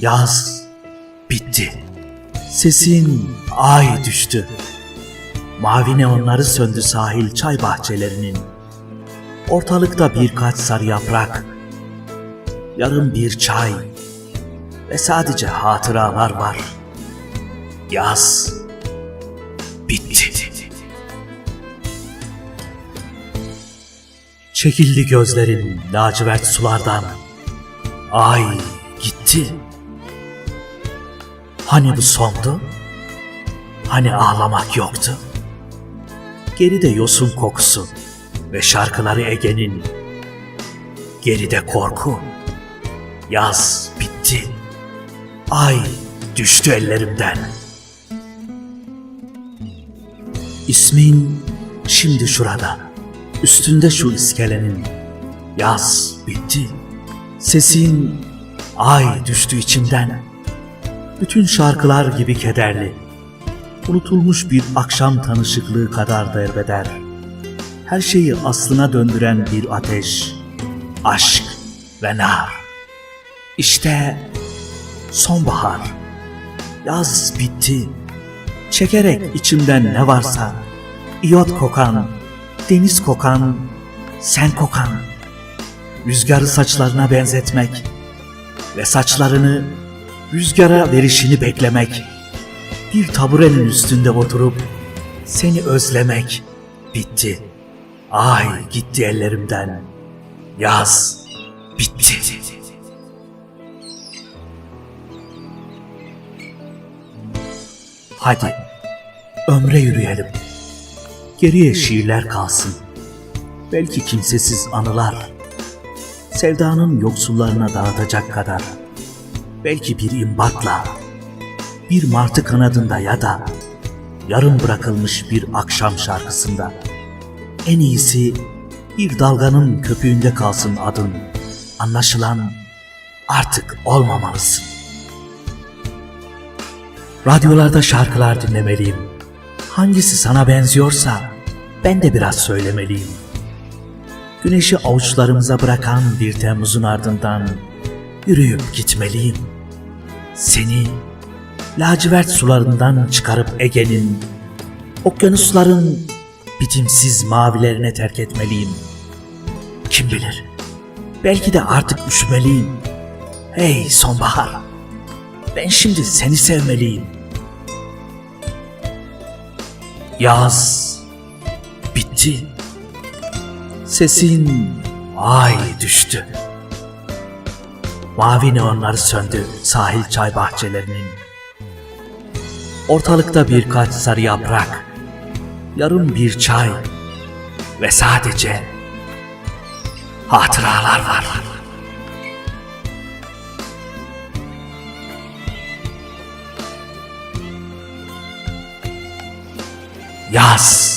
Yaz bitti. Sesin ay düştü. Mavi neonları söndü sahil çay bahçelerinin. Ortalıkta birkaç sarı yaprak. Yarım bir çay. Ve sadece hatıralar var. Yaz bitti. Çekildi gözlerin lacivert sulardan. Ay gitti. Hani bu sondu? Hani ağlamak yoktu? Geride yosun kokusu ve şarkıları Ege'nin. Geride korku. Yaz bitti. Ay düştü ellerimden. İsmin şimdi şurada. Üstünde şu iskelenin. Yaz bitti. Sesin ay düştü içimden. Bütün şarkılar gibi kederli. Unutulmuş bir akşam tanışıklığı kadar derbeder. Her şeyi aslına döndüren bir ateş. Aşk ve nar. İşte sonbahar. Yaz bitti. Çekerek içimden ne varsa, iyot kokan, deniz kokan, sen kokan. Rüzgarı saçlarına benzetmek ve saçlarını rüzgara verişini beklemek. Bir taburenin üstünde oturup seni özlemek bitti. Ay gitti ellerimden. Yaz bitti. Hadi ömre yürüyelim. Geriye şiirler kalsın. Belki kimsesiz anılar. Sevdanın yoksullarına dağıtacak kadar. Belki bir imbatla, bir martı kanadında ya da yarım bırakılmış bir akşam şarkısında. En iyisi bir dalganın köpüğünde kalsın adın. Anlaşılan artık olmamalısın. Radyolarda şarkılar dinlemeliyim. Hangisi sana benziyorsa ben de biraz söylemeliyim. Güneşi avuçlarımıza bırakan bir Temmuz'un ardından yürüyüp gitmeliyim. Seni lacivert sularından çıkarıp Ege'nin, okyanusların bitimsiz mavilerine terk etmeliyim. Kim bilir, belki de artık üşümeliyim. Hey sonbahar, ben şimdi seni sevmeliyim. Yaz bitti. Sesin ay düştü. Mavi neonları söndü sahil çay bahçelerinin. Ortalıkta birkaç sarı yaprak, yarım bir çay ve sadece hatıralar var. Yaz